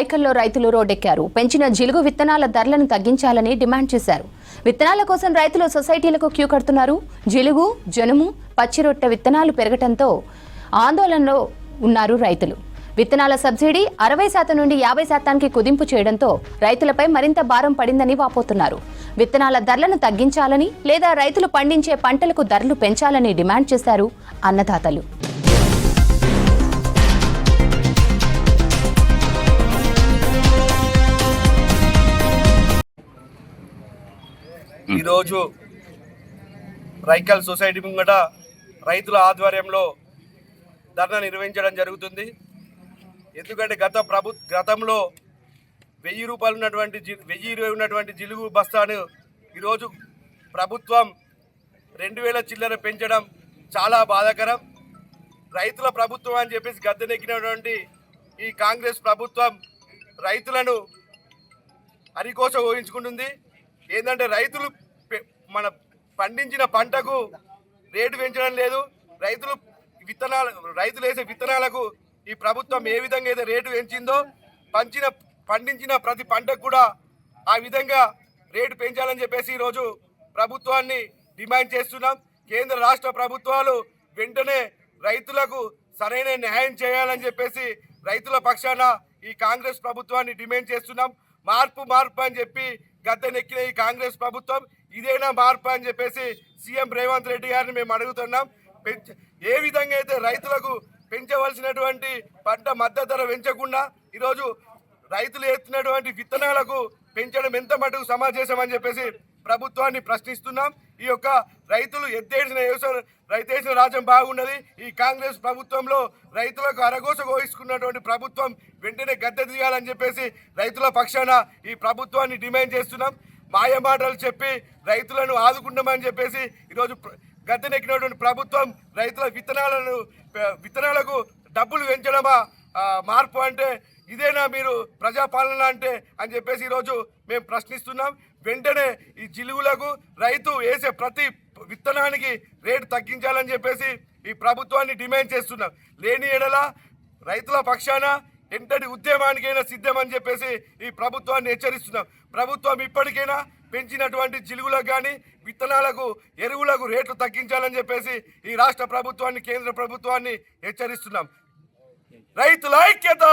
రాయకల్లో రైతులు రోడ్డెక్కారు. పెంచిన జిలుగు విత్తనాల ధరలను తగ్గించాలని డిమాండ్ చేశారు. విత్తనాల కోసం రైతులు సొసైటీలకు క్యూ కడుతున్నారు. జిలుగు జనుము పచ్చిరొట్టె విత్తనాలు పెరగటంతో ఆందోళనలో ఉన్నారు రైతులు. విత్తనాల సబ్సిడీ అరవై శాతం నుండి యాభై శాతానికి కుదింపు చేయడంతో రైతులపై మరింత భారం పడిందని వాపోతున్నారు. విత్తనాల ధరలను తగ్గించాలని లేదా రైతులు పండించే పంటలకు ధరలు పెంచాలని డిమాండ్ చేశారు అన్నదాతలు. ఈరోజు రైకల్ సొసైటీ ముంగట రైతుల ఆధ్వర్యంలో ధర్నా నిర్వహించడం జరుగుతుంది. ఎందుకంటే గత ప్రభు గతంలో వెయ్యి రూపాయలు ఉన్నటువంటి జి వెయ్యి ఇరవై ఉన్నటువంటి జిలుగు బస్తాను ఈరోజు ప్రభుత్వం రెండు వేల చిల్లర పెంచడం చాలా బాధాకరం. రైతుల ప్రభుత్వం అని చెప్పేసి గద్దెనెక్కినటువంటి ఈ కాంగ్రెస్ ప్రభుత్వం రైతులను అరికోస ఊహించుకుంటుంది. ఏంటంటే రైతులు పె- మన పండించిన పంటకు రేటు పెంచడం లేదు. రైతులు విత్తనాలు రైతులు వేసే విత్తనాలకు ఈ ప్రభుత్వం ఏ విధంగా అయితే రేటు పెంచిందో పంచిన పండించిన ప్రతి పంటకు కూడా ఆ విధంగా రేటు పెంచాలని చెప్పేసి ఈరోజు ప్రభుత్వాన్ని డిమాండ్ చేస్తున్నాం. కేంద్ర రాష్ట్ర ప్రభుత్వాలు వెంటనే రైతులకు సరైన న్యాయం చేయాలని చెప్పేసి రైతుల పక్షాన ఈ కాంగ్రెస్ ప్రభుత్వాన్ని డిమాండ్ చేస్తున్నాం. మార్పు మార్పు అని చెప్పి గద్దెనెక్కిన ఈ కాంగ్రెస్ ప్రభుత్వం ఇదేనా మార్పు అని చెప్పేసి సీఎం రేవంత్ రెడ్డి గారిని మేము అడుగుతున్నాం. పెంచ ఏ విధంగా అయితే రైతులకు పెంచవలసినటువంటి పంట మద్దతు ధర పెంచకుండా ఈరోజు రైతులు ఎత్తినటువంటి విత్తనాలకు పెంచడం ఎంత మటుకు సమాజేశం అని చెప్పేసి ప్రభుత్వాన్ని ప్రశ్నిస్తున్నాం. ఈ యొక్క రైతులు ఎత్తేసిన వ్యవసాయం రైతేసిన రాజ్యం బాగున్నది ఈ కాంగ్రెస్ ప్రభుత్వంలో రైతులకు అరగోస కోయించుకున్నటువంటి ప్రభుత్వం వెంటనే గద్దె తీయాలని చెప్పేసి రైతుల పక్షాన ఈ ప్రభుత్వాన్ని డిమాండ్ చేస్తున్నాం. మాయ మాటలు చెప్పి రైతులను ఆదుకుంటామని చెప్పేసి ఈరోజు గద్దెనెక్కినటువంటి ప్రభుత్వం రైతుల విత్తనాలను విత్తనాలకు డబ్బులు పెంచడమా మార్పు అంటే ఇదేనా మీరు ప్రజాపాలన అంటే అని చెప్పేసి ఈరోజు మేము ప్రశ్నిస్తున్నాం. వెంటనే ఈ జిలుగులకు రైతు వేసే ప్రతి విత్తనానికి రేటు తగ్గించాలని చెప్పేసి ఈ ప్రభుత్వాన్ని డిమాండ్ చేస్తున్నాం. లేని ఎడల రైతుల పక్షాన ఎంతటి ఉద్యమానికైనా సిద్ధమని చెప్పేసి ఈ ప్రభుత్వాన్ని హెచ్చరిస్తున్నాం. ప్రభుత్వం ఇప్పటికైనా పెంచినటువంటి జిలుగులకు కానీ విత్తనాలకు ఎరువులకు రేట్లు తగ్గించాలని చెప్పేసి ఈ రాష్ట్ర ప్రభుత్వాన్ని కేంద్ర ప్రభుత్వాన్ని హెచ్చరిస్తున్నాం. రైతుల ఐక్యత!